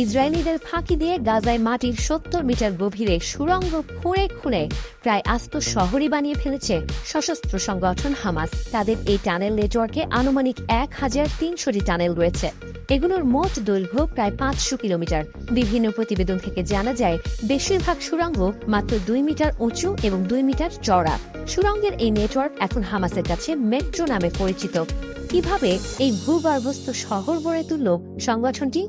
ইসরায়েলিদের ফাঁকি দিয়ে গাজায় মাটির সত্তর মিটার গভীরে সুড়ঙ্গ খুঁড়ে খুঁড়ে প্রায় আস্ত শহরই বানিয়ে ফেলেছে সশস্ত্র সংগঠন হামাস। তাদের এই টানেল নেটওয়ার্কে আনুমানিক এক হাজার তিনশোটি টানেল রয়েছে। এগুলোর মোট দৈর্ঘ্য প্রায় পাঁচশো কিলোমিটার। বিভিন্ন প্রতিবেদন থেকে জানা যায়, বেশিরভাগ সুড়ঙ্গ মাত্র দুই মিটার উঁচু এবং দুই মিটার চড়া সুড়ঙ্গের এই নেটওয়ার্ক এখন হামাসের কাছে মেট্রো নামে পরিচিত। কীভাবে এই ভূগর্ভস্থ শহর গড়ে তুলল সংগঠনটি?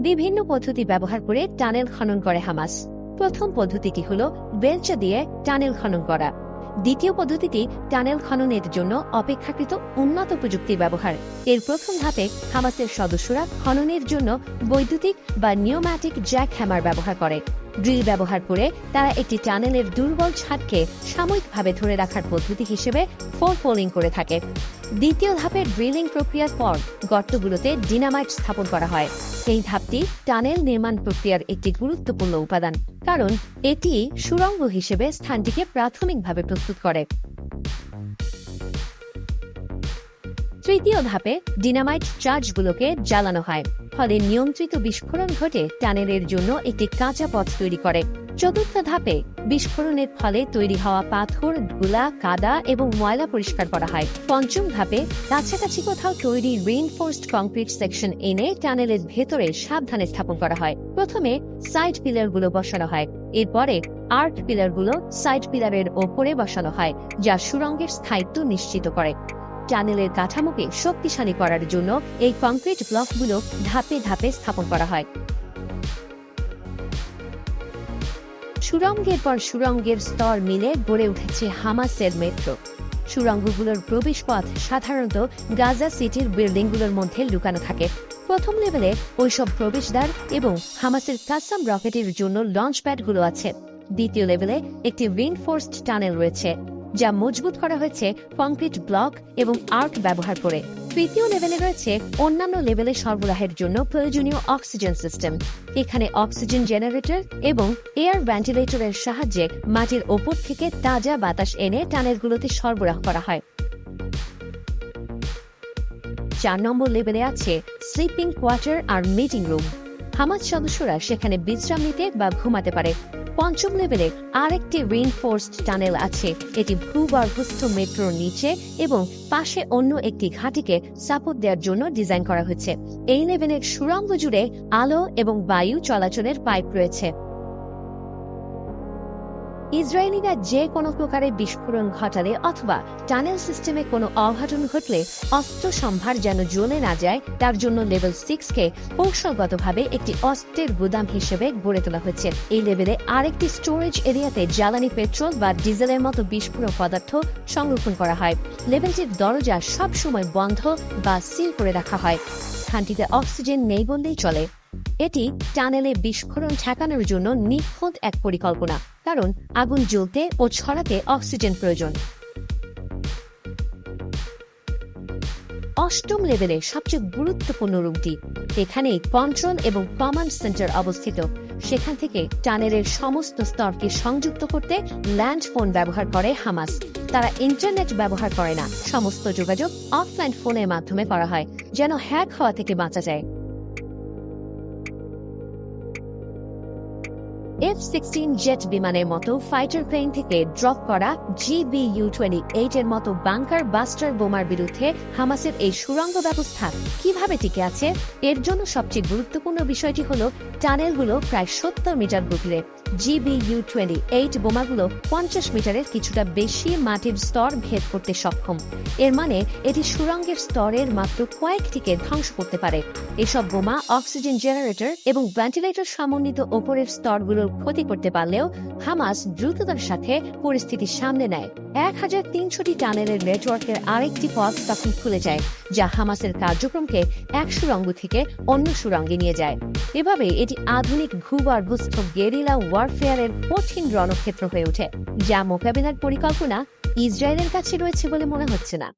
বিভিন্ন পদ্ধতি ব্যবহার করে টানেল খনন করে হামাস। প্রথম পদ্ধতিটি হল বেলচা দিয়ে টানেল খনন করা। দ্বিতীয় পদ্ধতিটি টানেল খননের জন্য অপেক্ষাকৃত উন্নত প্রযুক্তির ব্যবহার। এর প্রথম ধাপে হামাসের সদস্যরা খননের জন্য বৈদ্যুতিক বা নিউম্যাটিক জ্যাক হ্যামার ব্যবহার করে। ড্রিল ব্যবহার করে তারা একটি টানেলের দুর্বল ছাদকে সাময়িকভাবে ধরে রাখার পদ্ধতি হিসেবে ফোর ফোলিং করে থাকে। দ্বিতীয় ধাপের ড্রিলিং প্রক্রিয়ার পর গর্তগুলোতে ডিনামাইট স্থাপন করা হয়। এই ধাপটি টানেল নির্মাণ প্রক্রিয়ার একটি গুরুত্বপূর্ণ উপাদান, কারণ এটি সুরঙ্গ হিসেবে স্থানটিকে প্রাথমিকভাবে প্রস্তুত করে। তৃতীয় ধাপে ডিনামাইট চার্জগুলোকে জ্বালানো হয়, ফলে নিয়ন্ত্রিত বিস্ফোরণ ঘটে টানেলের জন্য একটি কাঁচা পথ তৈরি করে। চতুর্থ ধাপে বিস্ফোরণের ফলে তৈরি হওয়া পাথর, ধুলা, কাদা এবং ময়লা পরিষ্কার করা হয়। পঞ্চম ধাপে কাছাকাছি কোথাও তৈরি রেইনফোর্সড কংক্রিট সেকশন এনে টানেলের ভেতরে সাবধানে স্থাপন করা হয়। প্রথমে সাইড পিলারগুলো বসানো হয়, এরপরে আর্ট পিলারগুলো সাইড পিলারের ওপরে বসানো হয়, যা সুরঙ্গের স্থায়িত্ব নিশ্চিত করে। টানেলের কাঠামোকে শক্তিশালী করার জন্য এই কংক্রিট ব্লকগুলো ধাপে ধাপে স্থাপন করা হয়। সুরঙ্গের পর সুরঙ্গের স্তর মিলে গড়ে উঠেছে হামাসের মেট্রো। সুরঙ্গগুলোর প্রবেশপথ সাধারণত গাজা সিটির বিল্ডিংগুলোর মধ্যে লুকানো থাকে। প্রথম লেভেলে ওইসব প্রবেশদ্বার এবং হামাসের কাসাম রকেটের জন্য লঞ্চ প্যাডগুলো আছে। দ্বিতীয় লেভেলে একটি রিনফোর্সড টানেল রয়েছে। যা মজবুত করা হয়েছে কংক্রিট ব্লক এবং আর্ক ব্যবহার করে। তৃতীয় লেভেলে রয়েছে অন্যান্য লেভেলে সরবরাহের জন্য প্রয়োজনীয় অক্সিজেন সিস্টেম। এখানে অক্সিজেন জেনারেটর এবং এয়ার ভেন্টিলেটরের সাহায্যে মাটির ওপর থেকে তাজা বাতাস এনে টানেলগুলোতে সরবরাহ করা হয়। চার নম্বর লেভেলে আছে স্লিপিং কোয়ার্টার আর মিটিং রুম। হামাজ সদস্যরা সেখানে বিশ্রাম নিতে বা ঘুমাতে পারে। পঞ্চম লেভেলে আরেকটি রিনফোর্সড টানেল আছে। এটি ভূগর্ভস্থ মেট্রোর নিচে এবং পাশে অন্য একটি ঘাটিকে সাপোর্ট দেওয়ার জন্য ডিজাইন করা হয়েছে। এই লেভেলের সুড়ঙ্গ জুড়ে আলো এবং বায়ু চলাচলের পাইপ রয়েছে। ইসরায়েলিরা যে কোনো প্রকারের বিস্ফোরণ ঘটালে অথবা টানেল সিস্টেমে কোনো অঘটন ঘটলে অস্ত্র সম্ভার যেন জ্বলে না যায়, তার জন্য লেভেল সিক্সকে কৌশলগতভাবে একটি অস্ত্রের গুদাম হিসেবে গড়ে তোলা হয়েছে। এই লেভেলে আরেকটি স্টোরেজ এরিয়াতে জ্বালানি, পেট্রোল বা ডিজেলের মতো বিস্ফোরক পদার্থ সংরক্ষণ করা হয়। লেভেলটির দরজা সবসময় বন্ধ বা সিল করে রাখা হয়। স্থানটিতে অক্সিজেন নেই বললেই চলে। এটি টানেলে বিস্ফোরণ ঠেকানোর জন্য নিখুঁত এক পরিকল্পনা, কারণ আগুন জ্বলতে ও ছড়াতে অক্সিজেন প্রয়োজন। অষ্টম লেভেলে সবচেয়ে গুরুত্বপূর্ণ রুমটি এখানে কন্ট্রোল এবং কমান্ড সেন্টার অবস্থিত। সেখান থেকে টানেলের সমস্ত স্তরকে সংযুক্ত করতে ল্যান্ড ফোন ব্যবহার করে হামাস। তারা ইন্টারনেট ব্যবহার করে না, সমস্ত যোগাযোগ অফলাইন ফোনের মাধ্যমে করা হয়, যেন হ্যাক হওয়া থেকে বাঁচা যায়। এফ সিক্সটিন জেট বিমানের মতো ফাইটার প্লেন থেকে ড্রপ করা জিবি ইউ টোয়েন্টি এইট এর মতো বাংকার বাস্টার বোমার বিরুদ্ধে হামাসের এই সুরঙ্গ ব্যবস্থা কীভাবে টিকে আছে? এর জন্য সবচেয়ে গুরুত্বপূর্ণ বিষয়টি হল, টানেলগুলো প্রায় সত্তর মিটার গভীরে। জিবি ইউ টোয়েন্টি এইট বোমাগুলো পঞ্চাশ মিটারের কিছুটা বেশি মাটির স্তর ভেদ করতে সক্ষম। এর মানে এটি সুরঙ্গের স্তরের মাত্র কয়েকটিকে ধ্বংস করতে পারে। এসব বোমা অক্সিজেন জেনারেটর এবং ভেন্টিলেটর সমন্বিত ওপরের স্তরগুলোর ক্ষতি করতে পারলেও হামাস দ্রুততার সাথে পরিস্থিতি সামনে নেয়। এক হাজার তিনশোটি টানেলের নেটওয়ার্কের আরেকটি পথ তখন খুলে যায়, যা হামাসের কার্যক্রমকে এক সুরঙ্গ থেকে অন্য সুরঙ্গে নিয়ে যায়। এভাবে এটি আধুনিক ভূগর্ভস্থ গেরিলা ওয়ারফেয়ারের কঠিন রণক্ষেত্র হয়ে ওঠে, যা মোকাবিলার পরিকল্পনা ইসরায়েলের কাছে রয়েছে বলে মনে হচ্ছে না।